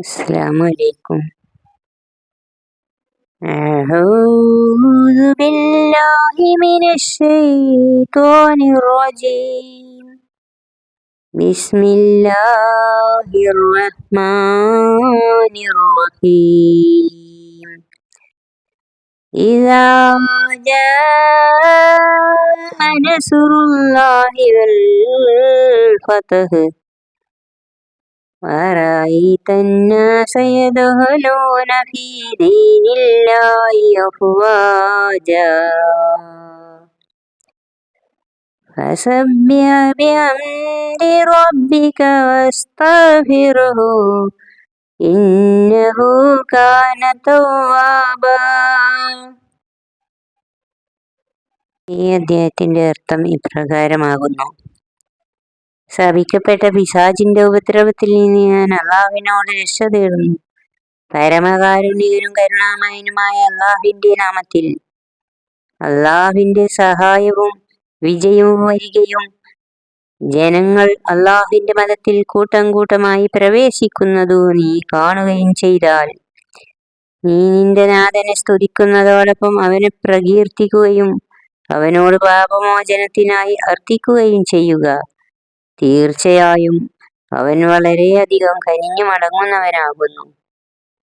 السلام عليكم. أعوذ بالله من الشيطان الرجيم. بسم الله الرحمن الرحيم. إذا جاء نصر الله والفتح ورأيت الناس يدخلون في دين الله أفواجا فسبح بحمد ربك واستغفره إنه كان توابا ഈ അധ്യായത്തിന്റെ അർത്ഥം ഇപ്രകാരമാകുന്നു ശപിക്കപ്പെട്ട പിശാചിന്റെ ഉപദ്രവത്തിൽ നിന്ന് ഞാൻ അള്ളാഹുവിനോട് രക്ഷ തേടുന്നു. പരമകാരുണികനും കരുണാമയനുമായ അള്ളാഹുവിന്റെ നാമത്തിൽ. അള്ളാഹുവിന്റെ സഹായവും വിജയവും വരികയും ജനങ്ങൾ അള്ളാഹുവിന്റെ മതത്തിൽ കൂട്ടം കൂട്ടമായി പ്രവേശിക്കുന്നതു നീ കാണുകയും ചെയ്താൽ നീ നിന്റെ നാഥനെ സ്തുതിക്കുന്നതോടൊപ്പം അവനെ പ്രകീർത്തിക്കുകയും അവനോട് പാപമോചനത്തിനായി അർത്ഥിക്കുകയും ചെയ്യുക. തീർച്ചയായും. അവൻ വളരെയധികം കനിഞ്ഞു മടങ്ങുന്നവനാകുന്നു